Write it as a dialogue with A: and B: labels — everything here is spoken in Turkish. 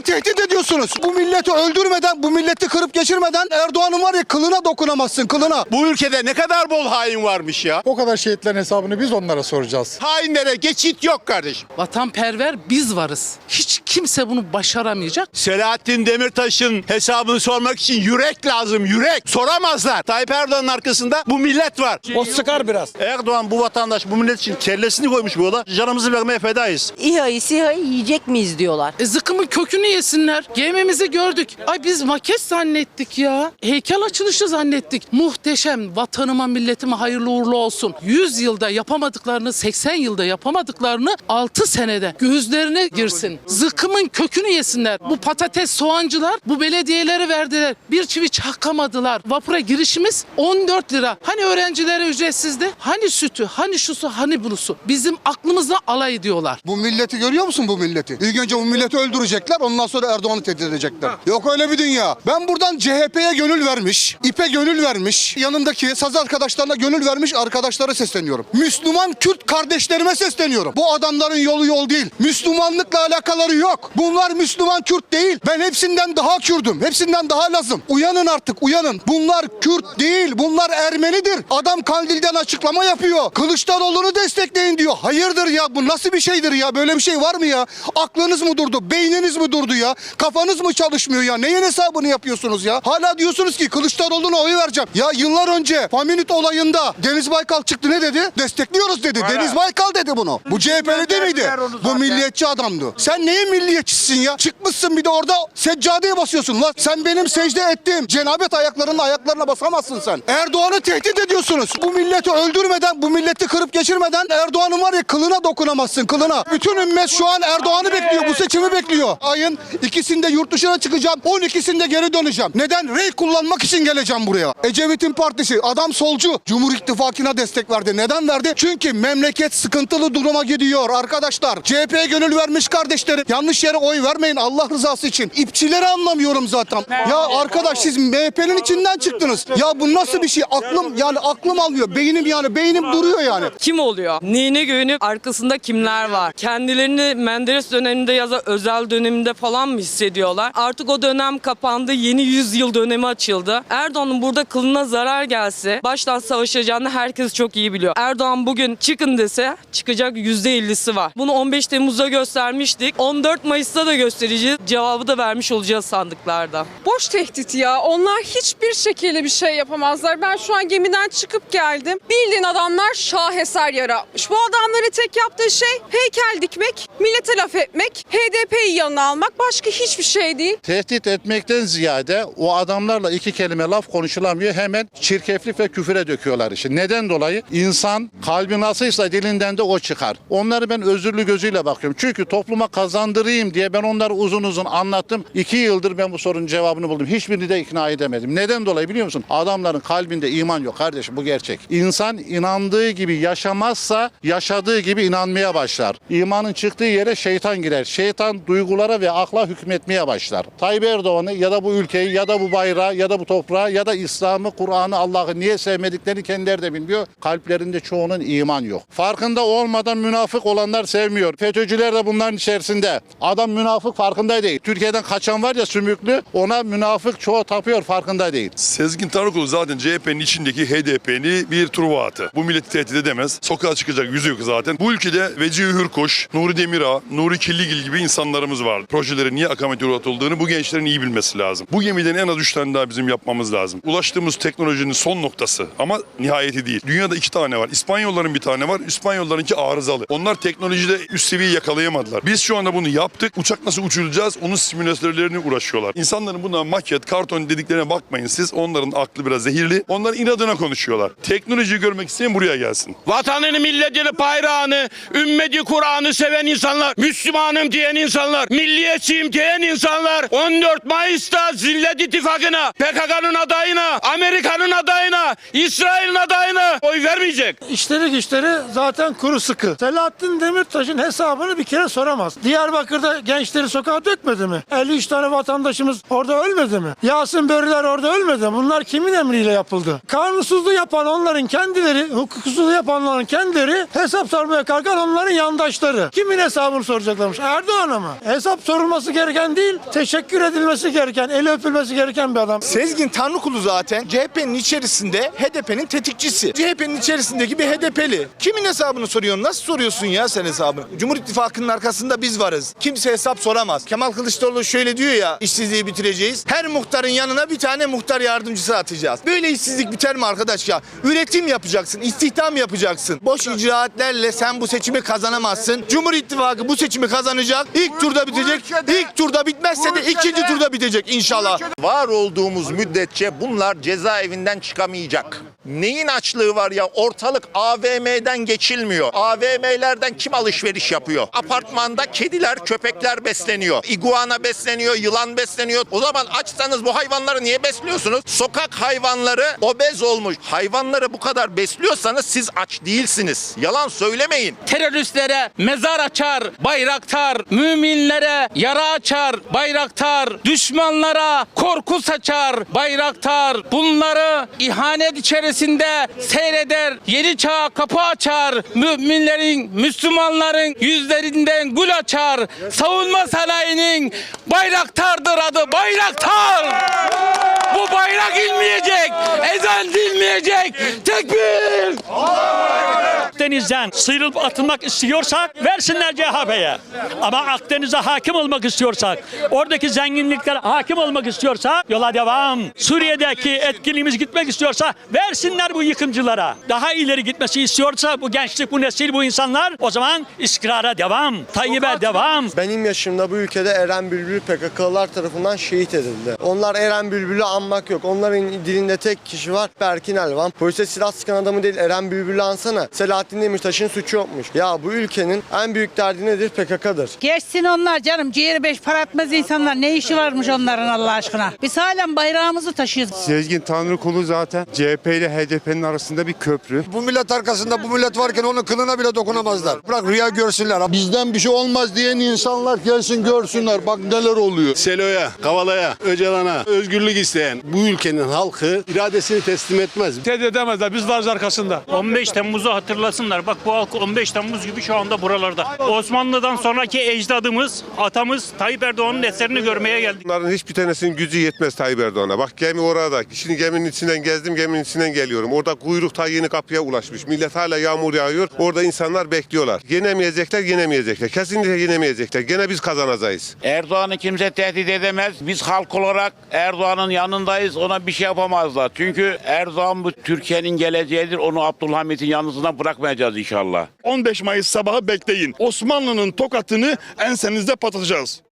A: Erdoğan'ı tehdit ediyorsunuz. Bu milleti öldürmeden, bu milleti kırıp geçirmeden Erdoğan'ın var ya kılına dokunamazsın kılına.
B: Bu ülkede ne kadar bol hain varmış ya.
C: O kadar şehitlerin hesabını biz onlara soracağız.
B: Hainlere geçit yok kardeşim.
D: Vatanperver biz varız. Hiç kimse bunu başaramayacak.
B: Selahattin Demirtaş'ın hesabını sormak için yürek lazım, yürek. Soramazlar. Tayyip Erdoğan'ın arkasında bu millet var.
E: O sıkar biraz.
B: Erdoğan bu vatandaş bu millet için kellesini koymuş bu yola. Canımızı vermeye fedayız.
F: İHA'yı SİHA'yı yiyecek miyiz diyorlar.
D: E zıkkımın kökünü yesinler. Gemimizi gördük. Ay biz maket zannettik ya. Heykel açılışı zannettik. Muhteşem. Vatanıma milletime hayırlı uğurlu olsun. 100 yılda yapamadıklarını 80 yılda yapamadıklarını 6 senede gözlerine girsin. Zıkkımın kökünü yesinler. Bu patates soğancılar bu belediyeleri verdiler. Bir çivi çakamadılar. Vapura girişimiz 14 lira. Hani öğrencilere ücretsizdi? Hani sütü? Hani şusu? Hani bunusu? Bizim aklımızla alay ediyorlar.
A: Bu milleti görüyor musun bu milleti? İlk önce bu milleti öldürecekler ondan sonra Erdoğan'ı tehdit edecekler. Yok öyle bir dünya. Ben buradan CHP'ye gönül vermiş, İP'e gönül vermiş, yanındaki saz arkadaşlarına gönül vermiş arkadaşlara sesleniyorum. Müslüman Kürt kardeşlerime sesleniyorum. Bu adamların yolu yol değil. Müslümanlıkla alakaları yok. Bunlar Müslüman Kürt değil. Ben hepsinden daha Kürdüm. Hepsinden daha lazım. Uyanın artık uyanın. Bunlar Kürt değil. Bunlar Ermenidir. Adam Kandil'den açıklama yapıyor. Kılıçdaroğlu'nu destekleyin diyor. Hayırdır ya bu nasıl bir şeydir ya? Böyle bir şey var mı ya? Aklınız mı durdu? Beyniniz mi durdu ya? Kafanız mı çalışmıyor ya? Neyin hesabını yapıyorsunuz ya? Hala diyorsunuz ki Kılıçdaroğlu'na oy vereceğim. Ya yıllar önce Faminit olayında Deniz Baykal çıktı ne dedi? Destekliyoruz dedi. Deniz Baykal dedi bunu. Bu CHP'li değil miydi? Bu milliyetçi adamdı. Sen neyin milliyetçisin ya? Çıkmışsın bir de orada seccadeye basıyorsun lan. Sen benim secde ettiğim cenabet ayaklarının ayaklarına basamazsın sen. Erdoğan'ı tehdit ediyorsunuz. Bu milleti öldürmeden, bu milleti kırıp geçirmeden Erdoğan'ın var ya kılına dokunamazsın kılına. Bütün ümmet şu an Erdoğan'ı bekliyor. Bu seçimi bekliyor. Ayın ikisinde yurt dışına çıkacağım. 12'sinde geri döneceğim. Neden? Rey kullanmak için geleceğim buraya. Ecevit'in partisi adam solcu. Cumhur İttifakı'na destek verdi. Neden verdi? Çünkü memleket sıkıntılı duruma gidiyor arkadaşlar. CHP'ye gönül vermiş kardeşlerim. Yanlış yere oy vermeyin Allah rızası için. İpçileri anlamıyorum zaten. Ya arkadaş siz MHP'nin içinden çıktınız. Ya bu nasıl bir şey? Aklım yani aklım almıyor. Beynim yani beynim duruyor yani.
G: kim oluyor? Neyine güvenip arkasında kimler var? Kendilerini Menderes döneminde ya da özel döneminde falan mı hissediyorlar? Artık o dönem kapandı. Yeni yüzyıl dönemi açıldı. Erdoğan'ın burada kılına zarar gelse baştan savaşacağını herkes çok iyi biliyor. Erdoğan bugün çıkın dese çıkacak %50'si var. Bunu 15 Temmuz'da göstermiştik. 14 Mayıs'ta da göstereceğiz. Cevabı da vermiş olacağız sandıklarda.
H: Boş tehdit ya. Onlar hiçbir şekilde bir şey yapamazlar. Ben şu an gemiden çıkıp geldim. Bildiğin adamlar şaheser yaratmış. Bu adamların tek yaptığı şey heykel dikmek, millete laf etmek, HDP'yi yanına almak. Başka hiçbir şey değil.
I: Tehdit etmekten ziyade o adamlarla iki kelime laf konuşulamıyor. Hemen çirkeflik ve küfüre döküyorlar işi. Neden dolayı? İnsan kalbi nasılsa dilinden de o çıkar. Onları ben özürlü gözüyle bakıyorum. Çünkü topluma kazandırayım diye ben onları uzun uzun anlattım. İki yıldır ben bu sorunun cevabını buldum. Hiçbirini de ikna edemedim. Neden dolayı biliyor musun? Adamların kalbinde iman yok kardeşim bu gerçek. İnsan inandığı gibi yaşamazsa yaşadığı gibi inanmaya başlar. İmanın çıktığı yere şeytan girer. Şeytan duygulara ve akla hükmetmeye başlar. Tayyip Erdoğan'ı ya da bu ülkeyi ya da bu bayrağı ya da bu toprağı ya da İslam'ı, Kur'an'ı, Allah'ı niye sevmediklerini kendileri de bilmiyor. Kalplerinde çoğunun iman yok. Farkında olmadan münafık olanlar sevmiyor. FETÖ'cüler de bunların içerisinde. Adam münafık farkında değil. Türkiye'den kaçan var ya sümüklü ona münafık çoğu tapıyor farkında değil.
J: Sezgin Tanrıkulu zaten CHP'nin içindeki HDP'ni bir truva atı. Bu milleti tehdit edemez. Sokağa çıkacak yüzü yok zaten. Bu ülkede Vecihi Hürkoş, Nuri Demirağ, Nuri Killigil gibi insanlarımız var. Projeleri niye akamete uğratıldığını bu gençlerin iyi bilmesi lazım. Bu gemiden en az 3 tane daha bizim yapmamız lazım. Ulaştığımız teknolojinin son noktası ama nihayeti değil. Dünyada iki tane var. İspanyolların bir tane var. İspanyollarınki arızalı. Onlar teknolojide üst seviyeyi yakalayamadılar. Biz şu anda bunu yaptık. Uçak nasıl uçuracağız? Onun simülatörlerini uğraşıyorlar. İnsanların buna maket, karton dediklerine bakmayın siz. Onların aklı biraz zehirli. Onlar inadına konuşuyorlar. Teknolojiyi görmek isteyen buraya gelsin.
E: Vatanını, milletini, bayrağını, ümmeti Kur'an'ı seven insanlar, Müslümanım diyen insanlar, milliyetçiyim insanlar 14 Mayıs'ta Zillet İttifakı'na, PKK'nın adayına, Amerika'nın adayına, İsrail'in adayına oy vermeyecek.
K: İşleri güçleri zaten kuru sıkı. Selahattin Demirtaş'ın hesabını bir kere soramaz. Diyarbakır'da gençleri sokağa dökmedi mi? 53 tane vatandaşımız orada ölmedi mi? Yasin Börüler orada ölmedi mi? Bunlar kimin emriyle yapıldı? Kanunsuzluğu yapan onların kendileri, hukuksuzluğu yapanların kendileri, hesap sormaya kalkan onların yandaşları. Kimin hesabını soracaklarmış? Erdoğan'a mı? Hesap sorulması
L: konuşulması gereken değil, teşekkür edilmesi gereken, eli öpülmesi gereken bir adam.
M: Sezgin Tanrıkulu zaten CHP'nin içerisinde HDP'nin tetikçisi. CHP'nin içerisindeki bir HDP'li. Kimin hesabını soruyorsun? Nasıl soruyorsun ya sen hesabını? Cumhur İttifakı'nın arkasında biz varız. Kimse hesap soramaz. Kemal Kılıçdaroğlu şöyle diyor ya işsizliği bitireceğiz. Her muhtarın yanına bir tane muhtar yardımcısı atacağız. Böyle işsizlik biter mi arkadaş ya? Üretim yapacaksın, istihdam yapacaksın. Boş icraatlerle sen bu seçimi kazanamazsın. Cumhur İttifakı bu seçimi kazanacak. İlk turda bitecek. İlk turda bitmezse de ikinci turda bitecek inşallah.
C: Var olduğumuz müddetçe bunlar cezaevinden çıkamayacak. Neyin açlığı var ya? Ortalık AVM'den geçilmiyor. AVM'lerden kim alışveriş yapıyor? Apartmanda kediler, köpekler besleniyor. İguana besleniyor, yılan besleniyor. O zaman açsanız bu hayvanları niye besliyorsunuz? Sokak hayvanları obez olmuş. Hayvanları bu kadar besliyorsanız siz aç değilsiniz. Yalan söylemeyin.
D: Teröristlere mezar açar bayraktar, müminlere yara açar bayraktar, düşmanlara korku saçar bayraktar. Bunları ihanet içerisinde seyreder, yeni çağa kapı açar. Müminlerin, Müslümanların yüzlerinden gül açar. Savunma sanayinin bayraktardır adı bayraktar. Bu bayrak inmeyecek, ezan dinmeyecek. Tekbir!
L: Akdeniz'den sıyrılıp atılmak istiyorsak versinler CHP'ye. Ama Akdeniz'e hakim olmak istiyorsak, oradaki zenginliklere hakim olmak istiyorsak yola devam. Suriye'deki etkinliğimiz gitmek istiyorsa versinler bu yıkımcılara. Daha ileri gitmesi istiyorsa bu gençlik, bu nesil, bu insanlar o zaman istikrara devam. Tayyip'e devam.
M: Benim yaşımda bu ülkede Eren Bülbül PKK'lılar tarafından şehit edildi. Onlar Eren Bülbül'ü anmak yok. Onların dilinde tek kişi var Berkin Elvan. Polise silah sıkan adamı değil Eren Bülbül'ü ansana. Selahattin Demirtaş'ın suçu yokmuş. Ya bu ülkenin en büyük derdi nedir? PKK'dır.
N: Geçsin onlar canım. Ciğeri beş para etmez insanlar. Ne işi varmış onların Allah aşkına? Biz halen bayrağımızı taşıyoruz.
O: Sezgin Tanrıkulu zaten CHP ile HDP'nin arasında bir köprü.
F: Bu millet arkasında bu millet varken onun kılına bile dokunamazlar. Bırak rüya görsünler. Bizden bir şey olmaz diyen insanlar gelsin görsünler. Bak neler oluyor.
P: Selo'ya, Kavala'ya, Öcalan'a özgürlük isteyen bu ülkenin halkı iradesini teslim etmez.
L: Tehdit edemezler. Biz varız arkasında.
D: 15 Temmuz'u hatırlasınlar. Bak bu halk 15 Temmuz gibi şu anda buralarda. Osmanlı'dan sonraki ecdadımız, atamız Tayyip Erdoğan'ın eserini görmeye geldik.
O: Bunların hiçbir tanesinin gücü yetmez Tayyip Erdoğan'a. Bak gemi orada. Şimdi geminin içinden gezdim, geminin içinden geliyorum. Orada kuyruk ta yeni kapıya ulaşmış. Millet hala yağmur yağıyor. Orada insanlar bekliyorlar. Yenemeyecekler, yenemeyecekler. Kesinlikle yenemeyecekler. Gene biz kazanacağız.
D: Erdoğan'ı kimse tehdit edemez. Biz halk olarak Erdoğan'ın yanındayız. Ona bir şey yapamazlar. Çünkü Erdoğan bu Türkiye'nin geleceğidir. Onu Abdülhamit'in yanısından bırakmayacağız inşallah.
Q: 15 Mayıs sabahı bekleyin. Osmanlı'nın tokatını ensenizde patlatacağız.